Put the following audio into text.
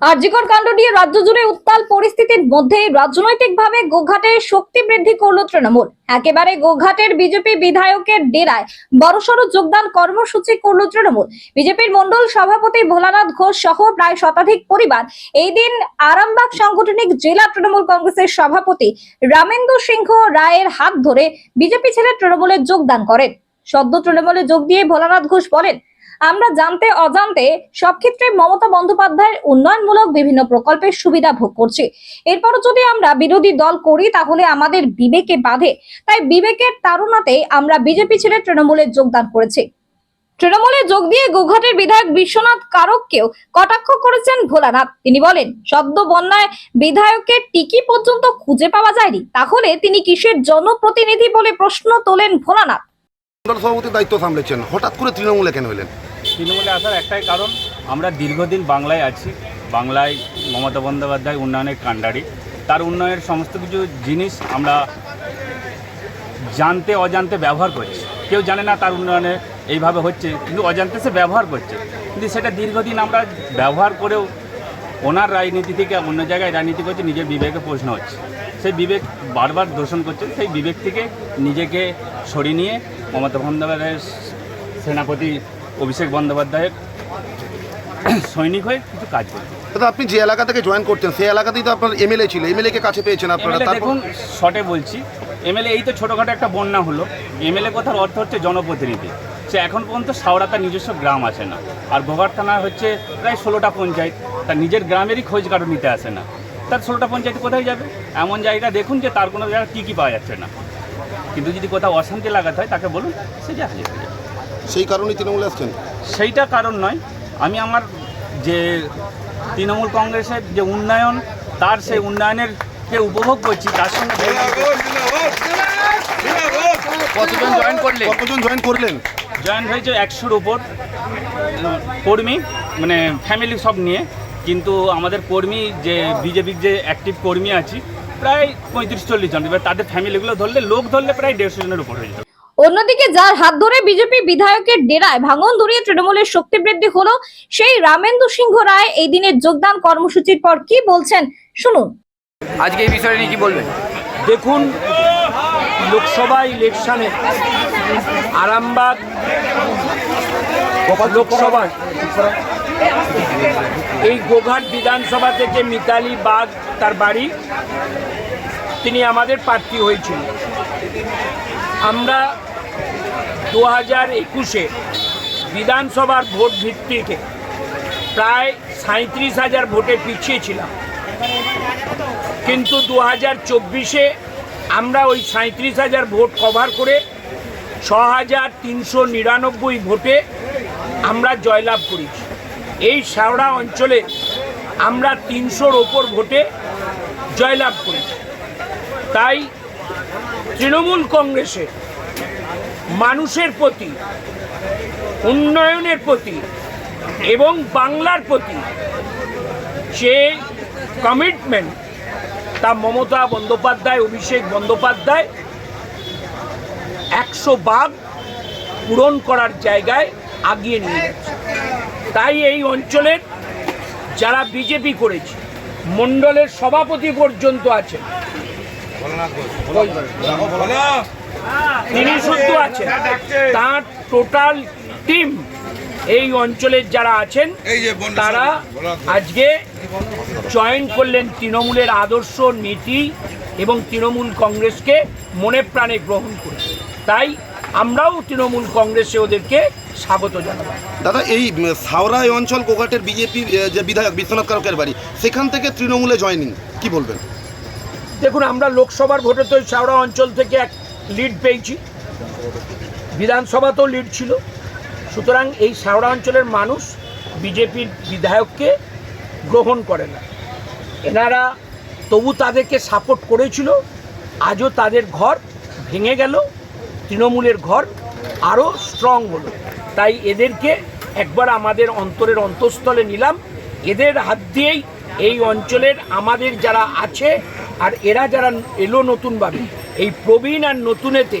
আরজিকর কাণ্ড নিয়ে রাজ্য জুড়ে উত্তাল পরিস্থিতির মধ্যে রাজনৈতিকভাবে গোঘাটে শক্তি বৃদ্ধি করল তৃণমূল। একেবারে গোঘাটের বিজেপি বিধায়কের ডেরায় বড়সড় যোগদান কর্মসূচি করল তৃণমূল। বিজেপির মন্ডল সভাপতি ভোলানাথ ঘোষ সহ প্রায় শতাধিক পরিবার এই দিন আরামবাগ সাংগঠনিক জেলা তৃণমূল কংগ্রেসের সভাপতি রামেন্দু সিংহ রায়ের হাত ধরে বিজেপি ছেড়ে তৃণমূলে যোগদান করেন। সদ্য তৃণমূলে যোগ দিয়ে ভোলানাথ ঘোষ বলেন আমরা জানতে অজান্তে সব ক্ষেত্রে মমতা বন্দ্যোপাধ্যায়ের উন্নয়নমূলক বিভিন্ন প্রকল্পের সুবিধা ভোগ করছি। এরপরও যদি আমরা বিরোধী দল করি, তাহলে আমাদের বিবেকে বাধে। তাই বিবেকের তারুণাতে আমরা বিজেপি ছেড়ে তৃণমূলে যোগদান করেছি। তৃণমূলে যোগ দিয়ে গোঘাটের বিধায়ক বিশ্বনাথ কারককেও কটাক্ষ করেছেন ভোলানাথ। তিনি বলেন, সদ্য বন্যায় বিধায়কের টিকি পর্যন্ত খুঁজে পাওয়া যায়নি। তাহলে তিনি কিসের জনপ্রতিনিধি বলে প্রশ্ন তোলেন ভোলানাথ? দায়িত্ব সামলেছেন। হঠাৎ করে তৃণমূলে কেন এলেন? তৃণমূলে আসার একটাই কারণ, আমরা দীর্ঘদিন বাংলায় আছি। বাংলায় মমতা বন্দ্যোপাধ্যায় উন্নয়নের কাণ্ডারি। তার উন্নয়নের সমস্ত কিছু জিনিস আমরা জানতে, অজান্তে ব্যবহার করছি। কেউ জানে না তার উন্নয়নে এইভাবে হচ্ছে, কিন্তু অজান্তে সে ব্যবহার করছে। কিন্তু সেটা দীর্ঘদিন আমরা ব্যবহার করেও ওনার রাজনীতি থেকে অন্য জায়গায় রাজনীতি করছে, নিজের বিবেকে প্রশ্ন হচ্ছে। সেই বিবেক বারবার দূষণ করছে, সেই বিবেক থেকে নিজেকে সরিয়ে নিয়ে মমতা বন্দ্যোপাধ্যায়ের সেনাপতি অভিষেক বন্দ্যোপাধ্যায়ের সৈনিক হয়ে কিছু কাজ করছে। দাদা আপনি যে এলাকা থেকে জয়েন করতেন সেই এলাকাতেই তো আপনার এমএলএ ছিল। এমএলএ কে কাছে পেয়েছেন আপনারা? দেখুন শর্টে বলছি। এমএলএ এই তো ছোটোখাটো একটা বন্যা হলো। এমএলএ কথার অর্থ হচ্ছে জনপ্রতিনিধি। সে এখন পর্যন্ত সাওড়া তার নিজস্ব গ্রাম আসে না। আর গোঘাট থানা হচ্ছে প্রায় ষোলোটা পঞ্চায়েত। তার নিজের গ্রামেরই খোঁজ কারও নিতে আসে না। তার ষোলোটা পঞ্চায়েত কোথায় যাবে? এমন জায়গা দেখুন যে তার কোনো জায়গায় কী কী পাওয়া যাচ্ছে না। কিন্তু যদি কোথাও অশান্তি লাগাতে হয় তাকে বলুন সে যা হাজির হয়ে যাবে সেই কারণেই তৃণমূলে আসছেন সেইটা কারণ নয়। আমি আমার যে তৃণমূল কংগ্রেসের যে উন্নয়ন তার সেই উন্নয়নের কে উপভোগ করছি তার সঙ্গে কতজন জয়েন করলে কতজন জয়েন করলেন? জয়েন হয়েছে একশোর উপর কর্মী মানে ফ্যামিলি সব নিয়ে। কিন্তু আমাদের কর্মী যে বিজেপির যে অ্যাক্টিভ কর্মী আছি প্রায় পঁয়ত্রিশ চল্লিশ জন। এবার তাদের ফ্যামিলিগুলো ধরলে লোক ধরলে প্রায় দেড়শো জনের উপর হয়ে যাবে। অন্যদিকে যার হাত ধরে বিজেপি বিধায়কের ডেরায় ভাঙন ধরিয়ে তৃণমূলের শক্তি বৃদ্ধি হলো সেই রামেন্দু সিংহ রায়। এই দিনের যোগদান কর্মসূচির পর কি বলছেন? শুনুন। আজকে এই বিষয়ে নিয়ে কি বলবেন? দেখুন লোকসভা ইলেকশনে আরামবাগ লোকসভায় এই গোঘাট বিধানসভা থেকে মিতালি বাগ তার বাড়ি তিনি আমাদের প্রার্থী হয়েছিল আমরা দু হাজার একুশে বিধানসভার ভোট ভিত্তিতে প্রায় সাঁত্রিশ হাজার ভোটে পিছিয়ে ছিলাম। কিন্তু দু হাজার চব্বিশে আমরা ওই সাঁত্রিশ হাজার ভোট কভার করে ছ হাজার তিনশো নিরানব্বই ভোটে আমরা জয়লাভ করেছি। এই শাওড়া অঞ্চলে আমরা তিনশোর ওপর ভোটে জয়লাভ করেছি। তাই তৃণমূল কংগ্রেসে মানুষের প্রতি, উন্নয়নের প্রতি এবং বাংলার প্রতি যে কমিটমেন্ট তা মমতা বন্দ্যোপাধ্যায়, অভিষেক বন্দ্যোপাধ্যায় একশো বাঘ পূরণ করার জায়গায় আগিয়ে নিয়ে যাচ্ছে তাই এই অঞ্চলের যারা বিজেপি করেছে, মণ্ডলের সভাপতি পর্যন্ত আছেন তিনি শুদ্ধ আছেন। তার টোটাল টিম এই অঞ্চলের যারা আছেন তারা আজকে জয়েন করলেন তৃণমূলের আদর্শ নীতি এবং তৃণমূল কংগ্রেসকে মনে প্রাণে গ্রহণ করে। তাই আমরাও তৃণমূল কংগ্রেসে ওদেরকে স্বাগত জানাব। দাদা এই উম, সাওরা এই অঞ্চল কোকাটের বিজেপি যে বিধায়ক বিশ্বনাথ কারকের বাড়ি সেখান থেকে তৃণমূলে জয়নিং কি বলবেন? দেখুন, আমরা লোকসভার ভোটে তো শাওড়া অঞ্চল থেকে এক লিড পেয়েছি। বিধানসভাতেও লিড ছিল। সুতরাং এই শাওড়া অঞ্চলের মানুষ বিজেপির বিধায়ককে গ্রহণ করে না। এনারা তবু তাদেরকে সাপোর্ট করেছিল। আজও তাদের ঘর ভেঙে গেল। তৃণমূলের ঘর আরও স্ট্রং হলো। তাই এদেরকে একবার আমাদের অন্তরের অন্তঃস্থলে নিলাম। এদের হাত দিয়েই এই অঞ্চলের আমাদের যারা আছে আর এরা যারা এলো নতুনভাবে এই প্রবীণ আর নতুনেতে